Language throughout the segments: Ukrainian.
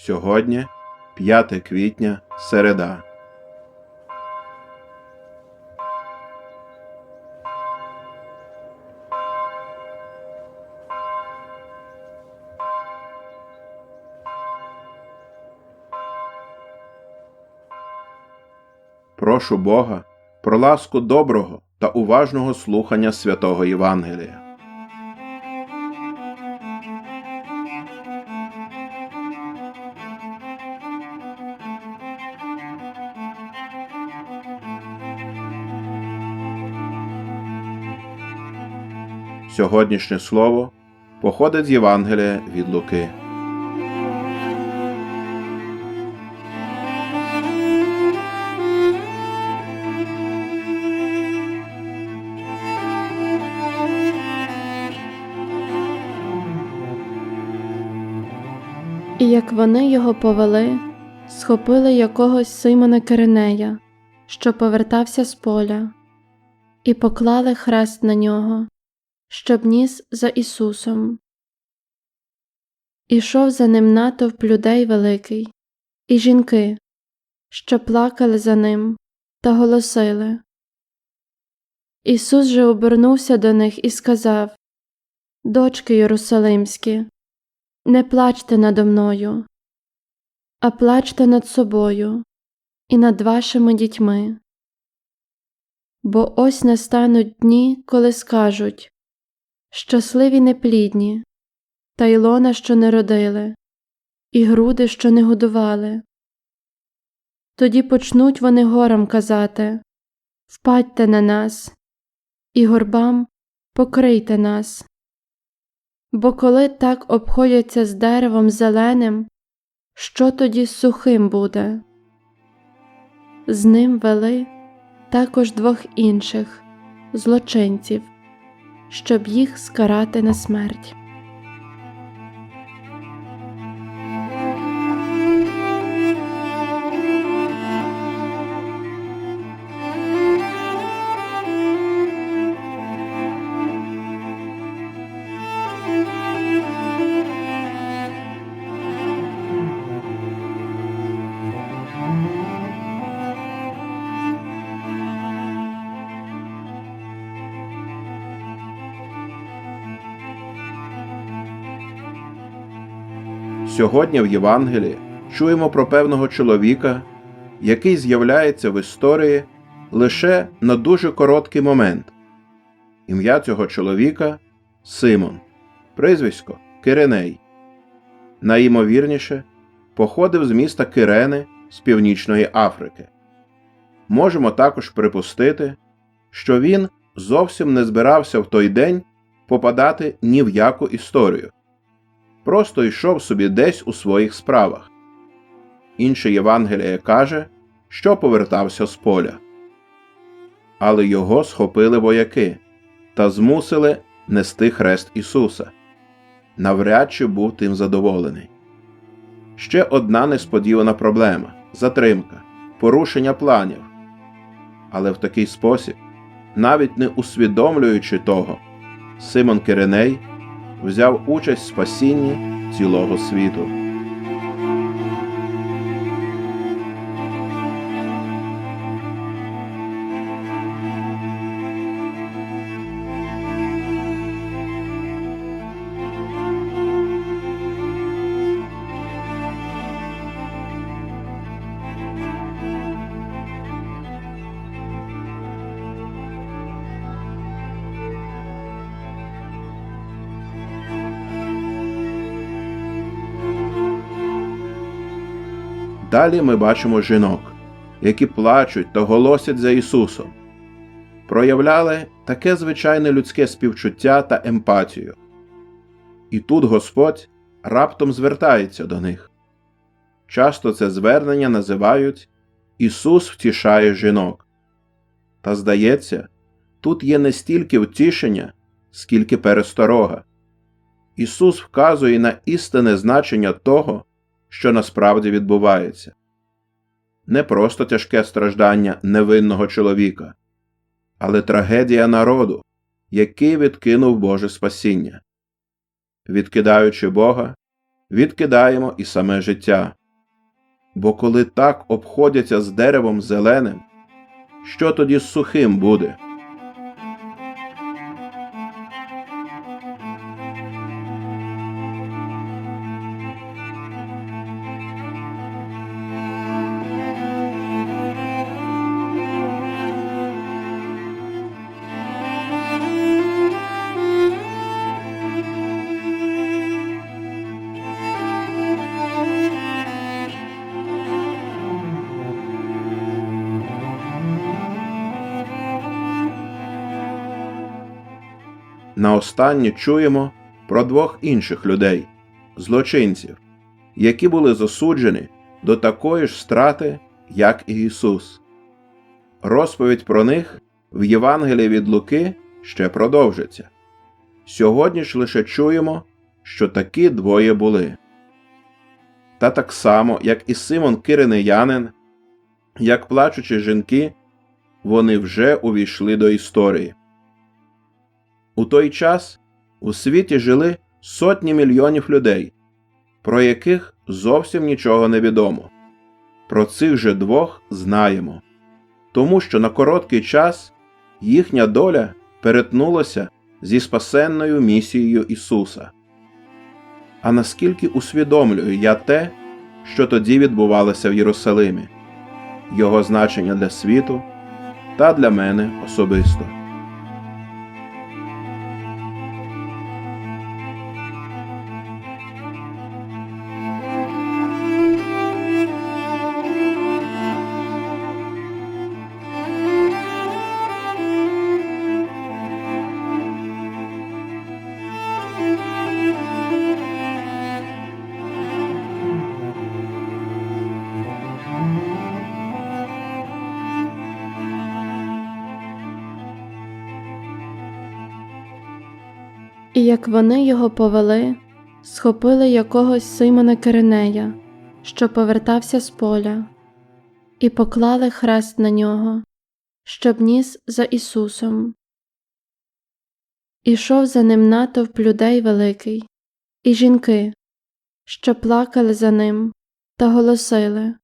Сьогодні 5 квітня, середа. Прошу Бога про ласку доброго та уважного слухання святого Євангелія. Сьогоднішнє слово походить з Євангелія від Луки. І як вони його повели, схопили якогось Симона Киринея, що повертався з поля, і поклали хрест на нього, щоб ніс за Ісусом. Ішов за ним натовп людей великий, і жінки, що плакали за ним та голосили. Ісус же обернувся до них і сказав Дочки Єрусалимські, не плачте надо мною, а плачте над собою і над вашими дітьми. Бо ось настануть дні, коли скажуть Щасливі неплідні, та й лона, що не родили, і груди, що не годували. Тоді почнуть вони горам казати Впадьте на нас, і горбам покрийте нас. Бо коли так обходяться з деревом зеленим, що тоді сухим буде? З ним вели також двох інших злочинців, щоб їх скарати на смерть. Сьогодні в Євангелії чуємо про певного чоловіка, який з'являється в історії лише на дуже короткий момент. Ім'я цього чоловіка Симон, прізвисько Киреней. Найімовірніше походив з міста Кирени з Північної Африки. Можемо також припустити, що він зовсім не збирався в той день попадати ні в яку історію просто йшов собі десь у своїх справах. Інше Євангеліє каже, що повертався з поля. Але його схопили вояки та змусили нести хрест Ісуса. Навряд чи був тим задоволений. Ще одна несподівана проблема затримка, порушення планів. Але в такий спосіб, навіть не усвідомлюючи того, Симон Кириней взяв участь в спасінні цілого світу. Далі ми бачимо жінок, які плачуть та голосять за Ісусом, проявляли таке звичайне людське співчуття та емпатію. І тут Господь раптом звертається до них. Часто це звернення називають Ісус втішає жінок. Та здається, тут є не стільки втішення, скільки пересторога. Ісус вказує на істинне значення того, що насправді відбувається. Не просто тяжке страждання невинного чоловіка, але трагедія народу, який відкинув Боже спасіння. Відкидаючи Бога, відкидаємо і саме життя. Бо коли так обходяться з деревом зеленим, що тоді з сухим буде? Наостаннє чуємо про двох інших людей, злочинців, які були засуджені до такої ж страти, як і Ісус. Розповідь про них в Євангелії від Луки ще продовжиться. Сьогодні ж лише чуємо, що такі двоє були. Та так само, як і Симон Киринеянин, як плачучі жінки, вони вже увійшли до історії. У той час у світі жили сотні мільйонів людей, про яких зовсім нічого не відомо. Про цих же двох знаємо, тому що на короткий час їхня доля перетнулася зі спасенною місією Ісуса. А наскільки усвідомлюю я те, що тоді відбувалося в Єрусалимі, його значення для світу та для мене особисто. І як вони його повели, схопили якогось Симона Киринея, що повертався з поля, і поклали хрест на нього, щоб ніс за Ісусом. Ішов за ним натовп людей великий, і жінки, що плакали за ним та голосили.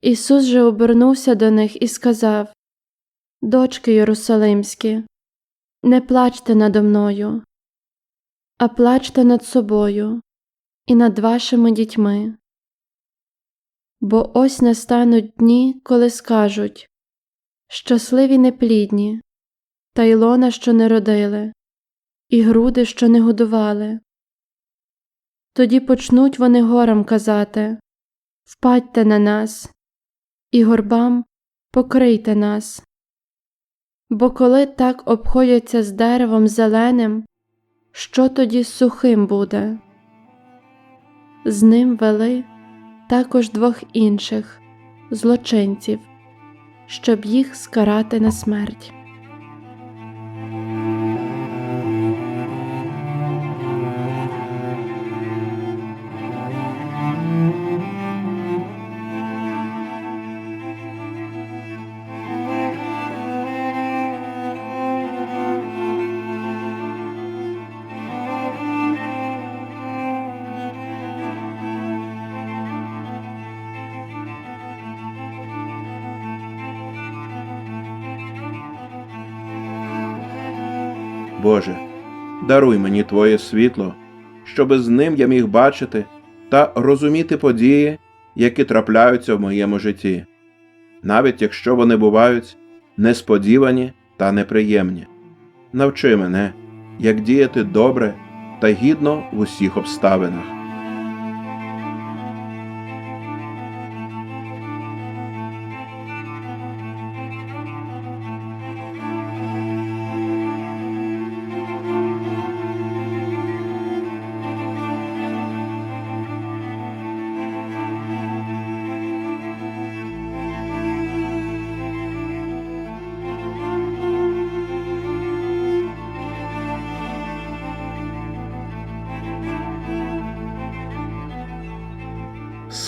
Ісус же обернувся до них і сказав Дочки Єрусалимські, не плачте надо мною, а плачте над собою і над вашими дітьми. Бо ось настануть дні, коли скажуть Щасливі неплідні, та й лона, що не родили, і груди, що не годували. Тоді почнуть вони горам казати Впадьте на нас, і горбам покрийте нас. Бо коли так обходяться з деревом зеленим, що тоді сухим буде? З ним вели також двох інших злочинців, щоб їх скарати на смерть. Боже, даруй мені Твоє світло, щоби з ним я міг бачити та розуміти події, які трапляються в моєму житті, навіть якщо вони бувають несподівані та неприємні. Навчи мене, як діяти добре та гідно в усіх обставинах.